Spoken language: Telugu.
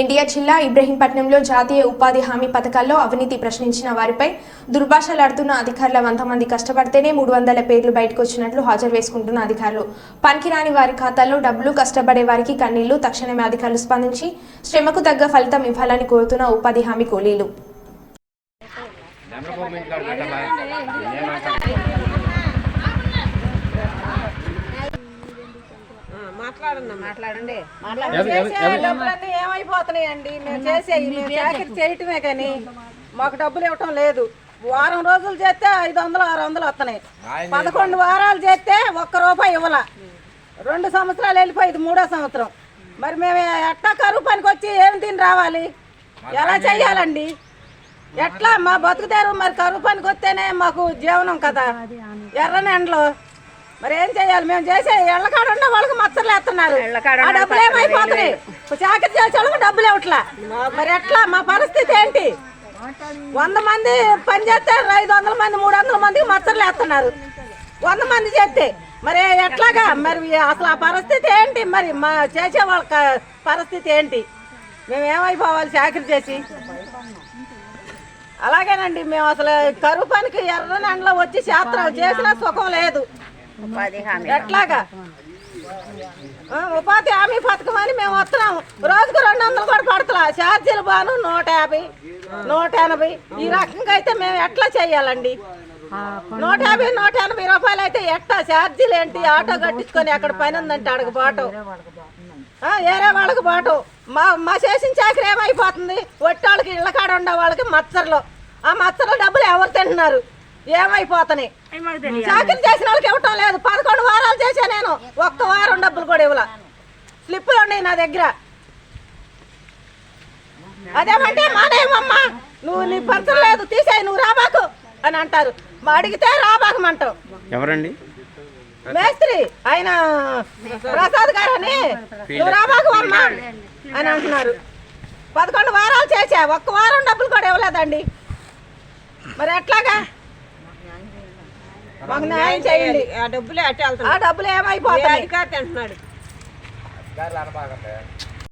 ఎన్టీఆర్ జిల్లా ఇబ్రహీంపట్నంలో జాతీయ ఉపాధి హామీ పథకాల్లో అవినీతి ప్రశ్నించిన వారిపై దుర్భాషలాడుతున్న అధికారుల వంద మంది కష్టపడితేనే మూడు వందల పేర్లు బయటకు వచ్చినట్లు హాజరు వేసుకుంటున్న అధికారులు. పనికిరాని వారి ఖాతాల్లో డబ్బులు కష్టపడే వారికి కన్నీళ్ళు తక్షణమే అధికారులు స్పందించి శ్రమకు తగ్గ ఫలితం ఇవ్వాలని కోరుతున్న ఉపాధి హామీ కూలీలు. మాట్లాడండి. మాట్లాడండి. డబ్బులన్నీ ఏమైపోతున్నాయండి? మేము చేసే చాకరీ చేయటమే కానీ మాకు డబ్బులు ఇవ్వటం లేదు. వారం రోజులు చేస్తే ఐదు వందలు ఆరు వందలు వస్తున్నాయి. పదకొండు వారాలు చేస్తే ఒక్క రూపాయి ఇవ్వాల. రెండు సంవత్సరాలు వెళ్ళిపోయింది మూడో సంవత్సరం. మరి మేము ఎట్టా కరువు పనికి వచ్చి ఏమి తిని రావాలి? ఎలా చెయ్యాలండి? ఎట్లా మా బతుకుతారు? మరి కరువు పనికి వస్తేనే మాకు జీవనం కదా. ఎర్రని ఎండలో మరి ఏం చేయాలి? మేము చేసే ఎళ్ళకాడ ఉన్న వాళ్ళకి మచ్చలు వేస్తున్నారు ఆ డబ్బులు ఏమైపోతున్నాయి? చాకరీ చేసే వాళ్ళకి డబ్బులు ఇవ్వట్లా. మరి ఎట్లా? మా పరిస్థితి ఏంటి? వంద మంది పని చేస్తే ఐదు వందల మంది మూడు వందల మందికి మచ్చలు వేస్తున్నారు వంద మంది చేస్తే. మరి ఎట్లాగా? మరి అసలు ఆ పరిస్థితి ఏంటి? మరి మా చేసే వాళ్ళ పరిస్థితి ఏంటి? మేము ఏమైపోవాలి చాకరీ చేసి? అలాగేనండి. మేము అసలు కరువు పనికి ఎర్రని ఎండలో వచ్చి శాస్త్రం చేసినా సుఖం లేదు. ఎట్లాగా? ఆ, ఉపాధి హామీ పథకం అని మేము వస్తున్నాము. రోజుకు రెండు వందలు కూడా పడతలా. ఛార్జీలు బాను నూట యాభై నూట ఎనభై. ఈ రకంగా అయితే మేము ఎట్లా చేయాలండి? నూట యాభై నూట ఎనభై రూపాయలు అయితే ఎట్లా? ఛార్జీలు ఏంటి? ఆటో కట్టించుకొని అక్కడ పని ఉందంటే అడగ బాటు. ఆ, ఏరే వాళ్ళకి బాటు. మా మా చేసిన చాకరీ ఏమైపోతుంది? ఒట్టాళ్ళకి ఇళ్ళ కాడ ఉండే వాళ్ళకి మచ్చర్లు. ఆ మచ్చర్ల డబ్బులు ఎవరు తింటున్నారు? ఏమైపోతున్నాయి చాకరీ చేసిన వాళ్ళకి ఇవ్వటం లేదు. పదకొండు వారాలు చేశా నేను. ఒక్క వారం డబ్బులు కూడా ఇవ్వాల. స్లిప్పులు ఉన్నాయి నా దగ్గర. అదేమంటే మానేయమమ్మా నువ్వు నీ పరిచయం లేదు తీసేయి నువ్వు రాబాకు అని అంటారు. మా అడిగితే రాబాకమంటావు ఎవరండి? మేస్త్రి ఆయన ప్రసాద్ గారు అని నువ్వు రాబాకు అమ్మా అని అంటున్నారు. పదకొండు వారాలు చేసా ఒక్క వారం డబ్బులు కూడా ఇవ్వలేదండి. మరి ఎట్లాగా? మాకు న్యాయం చేయండి. ఆ డబ్బులే అట్టే ఆ డబ్బులు ఏమైపోతాయి అధికారి అనబాగండి